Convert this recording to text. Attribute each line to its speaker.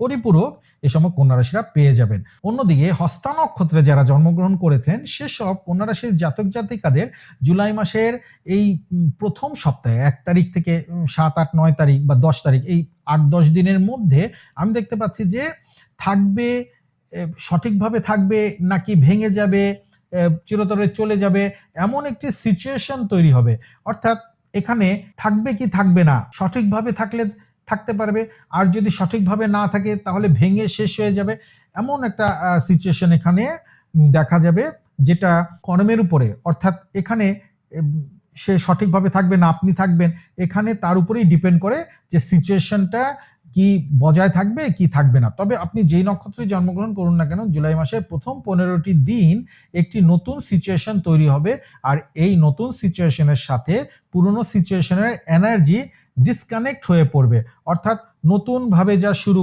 Speaker 1: পরিপূরক এ সময় কন্যা রাশিরা পেয়ে যাবেন। অন্যদিকে হস্তা নক্ষত্রে যারা জন্মগ্রহণ করেছেন, সেসব কন্যা রাশির জাতক জাতিকাদের জুলাই মাসের এই প্রথম সপ্তাহে, এক তারিখ থেকে সাত, আট, নয় তারিখ বা দশ তারিখ, এই আট, দশ দিনের মধ্যে আমি দেখতে পাচ্ছি যে থাকবে সঠিকভাবে থাকবে নাকি ভেঙে যাবে চিরতরে চলে যাবে, এমন একটি সিচুয়েশন তৈরি হবে। অর্থাৎ এখানে থাকবে কি থাকবে না, সঠিকভাবে থাকলে থাকতে পারবে। আর যদি সঠিকভাবে না থাকে, তাহলে ভেঙে শেষ হয়ে যাবে। এমন একটা সিচুয়েশন এখানে দেখা যাবে, যেটা কর্মের উপরে, অর্থাৎ এখানে সে সঠিকভাবে থাকবে না, আপনি থাকবেন, এখানে তার উপরেই ডিপেন্ড করে যে সিচুয়েশনটা কি বজায় থাকবে, কি থাকবে না। তবে আপনি যেই নক্ষত্রে জন্মগ্রহণ করুন না কেন, জুলাই মাসের প্রথম পনেরোটি দিন একটি নতুন সিচুয়েশন তৈরি হবে। আর এই নতুন সিচুয়েশনের সাথে পুরনো সিচুয়েশনের এনার্জি ডিসকানেক্ট হয়ে পড়বে। অর্থাৎ নতুনভাবে যা শুরু